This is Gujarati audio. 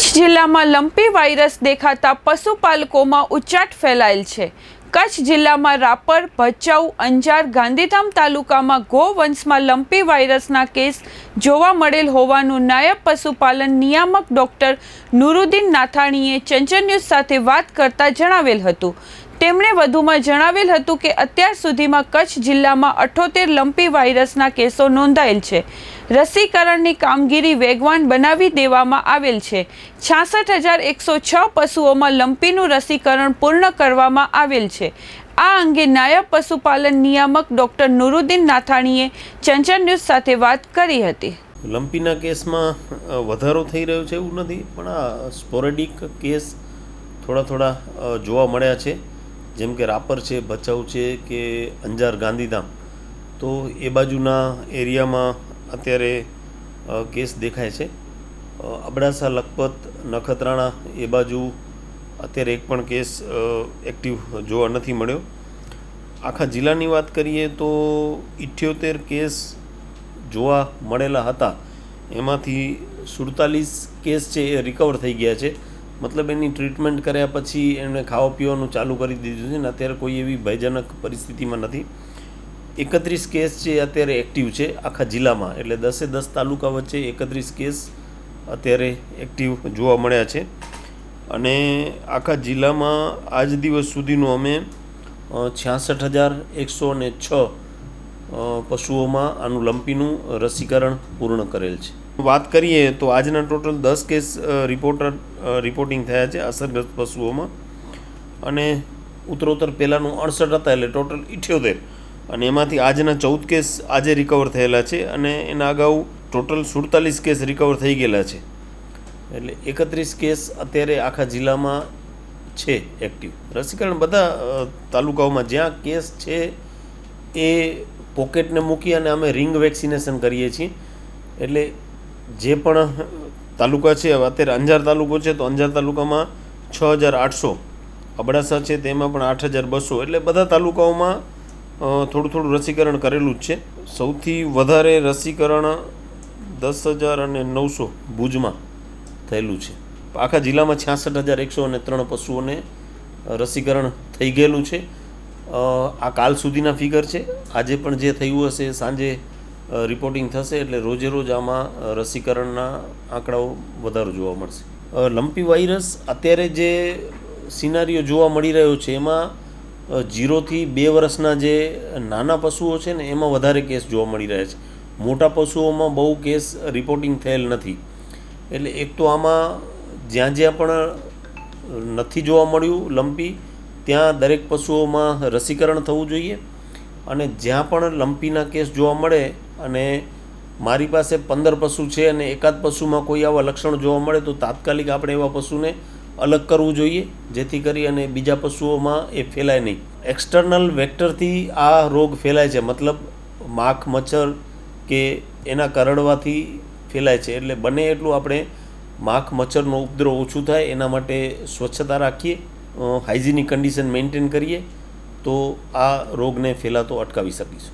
કચ્છ જિલ્લામાં લંપી વાયરસ દેખાતા પશુપાલકોમાં ઉચાટ ફેલાયેલ છે. કચ્છ જિલ્લામાં રાપર, ભચાઉ, અંજાર, ગાંધીધામ તાલુકામાં ગોવંશમાં લંપી વાયરસના કેસ જોવા મળેલ હોવાનું નાયબ પશુપાલન નિયામક ડોક્ટર નુરુદ્દીન નાથાણીએ ચંચન ન્યૂઝ સાથે વાત કરતા જણાવેલ હતું. તેમણે વધુમાં જણાવેલ હતું કે અત્યાર સુધીમાં કચ્છ જિલ્લામાં અઠોતેર લંપી વાયરસના કેસો નોંધાયેલ છે. રસીકરણની કામગીરી વેગવાન બનાવી દેવામાં આવેલ છે. છાસઠ હજાર એકસો છ પશુઓમાં લંપીનું રસીકરણ પૂર્ણ કરવામાં આવેલ છે. આ અંગે નાયબ પશુપાલન નિયામક ડોક્ટર નુરુદ્દીન નાથાણીએ ચંચળ ન્યૂઝ સાથે વાત કરી હતી. લંપીના કેસમાં વધારો થઈ રહ્યો છે એવું નથી, પણ આ સ્પોરેડિક કેસ થોડા થોડા જોવા મળ્યા છે. જેમ કે રાપર છે, ભચાઉ છે કે અંજાર ગાંધીધામ, તો એ બાજુના એરિયામાં અત્યારે કેસ દેખાય છે. અબડાસા, લખપત, નખત્રાણા એ બાજુ અત્યારે એક પણ કેસ એક્ટિવ જોવા નથી મળ્યો. આખા જિલ્લાની વાત કરીએ તો ઇઠ્યોતેર કેસ જોવા મળેલા હતા. એમાંથી સુડતાલીસ કેસ છે એ રિકવર થઈ ગયા છે. મતલબ એની ટ્રીટમેન્ટ કર્યા પછી એમણે ખાવા પીવાનું ચાલુ કરી દીધું છે ને અત્યારે કોઈ એવી ભયજનક પરિસ્થિતિમાં નથી. એકત્રીસ કેસ છે અત્યારે એક્ટિવ છે આખા જિલ્લામાં, એટલે દસે દસ તાલુકા વચ્ચે એકત્રીસ કેસ અત્યારે એક્ટિવ જોવા મળ્યા છે. અને આખા જિલ્લામાં આજ દિવસ સુધીનું અમે છ્યાસઠ હજાર એકસો ને છ પશુઓમાં આનું લંપીનું રસીકરણ પૂર્ણ કરેલ છે. વાત કરીએ તો આજના ટોટલ દસ કેસ રિપોર્ટર રિપોર્ટિંગ થયા છે અસરગ્રસ્ત પશુઓમાં. અને ઉત્તરોત્તર પહેલાંનું અડસઠ હતા એટલે ટોટલ ઇઠ્યોતેર. અને એમાંથી આજના ચૌદ કેસ આજે રિકવર થયેલા છે અને એના અગાઉ ટોટલ સુડતાલીસ કેસ રિકવર થઈ ગયેલા છે. એટલે એકત્રીસ કેસ અત્યારે આખા જિલ્લામાં છે એક્ટિવ રસીકરણ બધા તાલુકાઓમાં જ્યાં કેસ છે એ પોકેટને મૂકી અને અમે રિંગ વેક્સિનેશન કરીએ છીએ. એટલે જે પણ તાલુકા છે અત્યારે અંજાર તાલુકો છે, તો અંજાર તાલુકામાં છ હજાર આઠસો, અબડાસા છે, તેમાં પણ આઠ હજાર બસો, એટલે બધા તાલુકાઓમાં થોડું થોડું રસીકરણ કરેલું જ છે. સૌથી વધારે રસીકરણ દસ હજાર અને નવસો ભુજમાં થયેલું છે. આખા જિલ્લામાં છ્યાસઠ હજાર એકસો અને ત્રણ પશુઓને રસીકરણ થઈ ગયેલું છે. આ કાલ સુધીના ફિગર છે. આજે પણ જે થયું હશે, સાંજે રિપોર્ટિંગ થશે એટલે રોજે રોજ આમાં રસીકરણના આંકડાઓ વધારો જોવા મળશે. લંપી વાયરસ અત્યારે જે સિનારીઓ જોવા મળી રહ્યો છે, એમાં જીરોથી બે વર્ષના જે નાના પશુઓ છે ને, એમાં વધારે કેસ જોવા મળી રહ્યા છે. મોટા પશુઓમાં બહુ કેસ રિપોર્ટિંગ થયેલ નથી. એટલે એક તો આમાં જ્યાં જ્યાં પણ નથી જોવા મળ્યું લંપી ત્યાં દરેક પશુઓમાં રસીકરણ થવું જોઈએ અને જ્યાં પણ લંપીના કેસ જોવા મળે અને મારી પાસે પંદર પશુ છે અને એકાદ પશુમાં કોઈ આવા લક્ષણ જોવા મળે તો તાત્કાલિક આપણે એવા પશુને અલગ કરવું જોઈએ, જેથી કરી અને બીજા પશુઓમાં એ ફેલાય નહીં. એક્સટર્નલ વેક્ટરથી આ રોગ ફેલાય છે. મતલબ માખ, મચ્છર કે એના કરડવાથી ફેલાય છે. એટલે બને એટલું આપણે માખ, મચ્છરનો ઉપદ્રવ ઓછું થાય, એના માટે સ્વચ્છતા રાખીએ. હાઇજીનિક કન્ડિશન મેન્ટેન કરીએ તો આ રોગને ફેલાતો અટકાવી શકીશું.